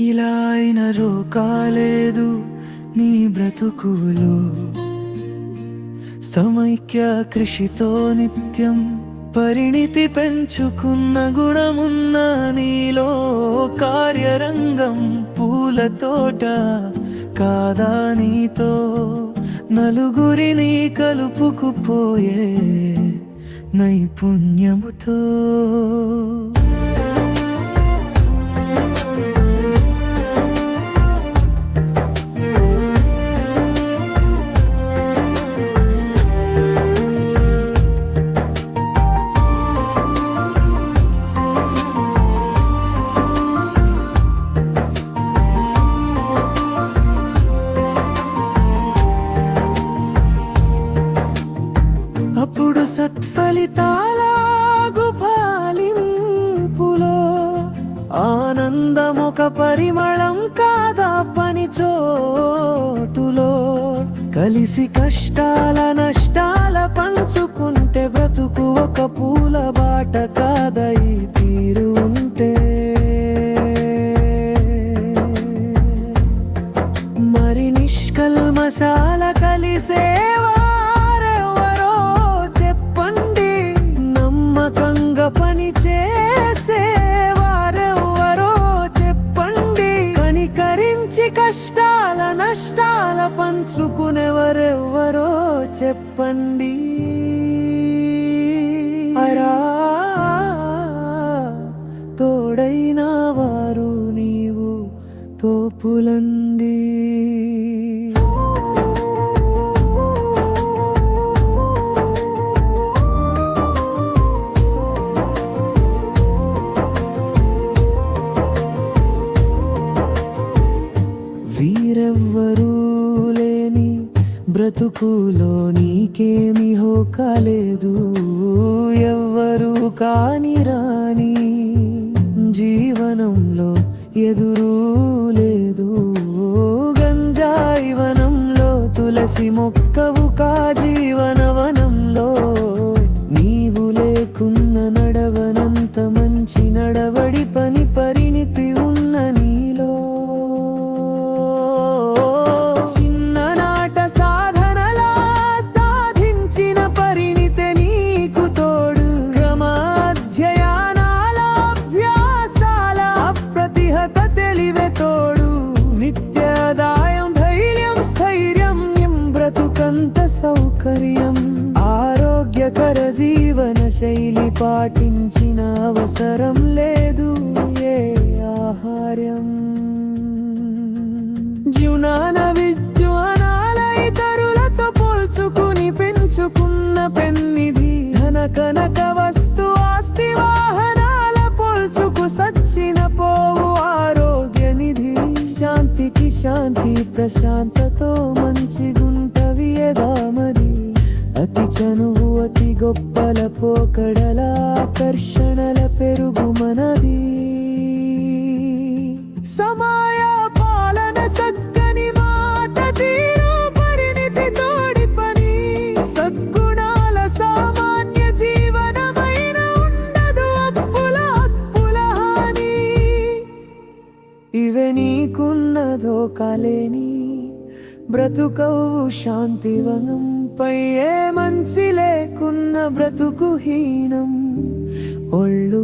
ఇలా అయిన కాలేదు నీ బ్రతుకులు. సమైక్య కృషితో నిత్యం పరిణితి పెంచుకున్న గుణమున్న నీలో కార్యరంగం పూల తోట కాదా నీతో. నలుగురిని కలుపుకుపోయే నైపుణ్యముతో. సత్ఫలితాల గుపాలింపులో ఆనందమొక పరిమళం కాదా పని చోటులో కలిసి కష్టాల నష్టాల పంచుకుంటే బ్రతుకు ఒక పూల బాట కాదై తీరు ఉంటే. మరి నిష్కల్మశాల కలిసేవారెవరో పని చేసేవారెవరో చెప్పండి. కనికరించి కష్టాల నష్టాల పంచుకునేవరెవ్వరో చెప్పండి. అరా తోడైన వారు నీవు తోపులండి. లేని బ్రతుకులో నీకేమి హోకాలేదు ఎవ్వరూ కాని రాని జీవనంలో ఎదురు లేదు. గంజాయి వనంలో తులసి మొక్కవు కాజ అంత సౌకర్యం ఆరోగ్యకర జీవన శైలి పాటించిన అవసరం లేదు ఏ ఆహార్యం. జీవనాన విజ్ఞానాలై ఇతరులతో పోల్చుకుని పెంచుకున్న పెన్నిధి ధన కనక వస్తు శాంతి ప్రశాంతతో మంచి గుంటవి ఎదామది అతి చనువు అతి గొప్పల పోకడల ఆకర్షణ ఇవే నీకున్నదో కలేని బ్రతుకవు శాంతివనం పయ్యే మంచి లేకున్న బ్రతుకు హీనం. ఒళ్ళు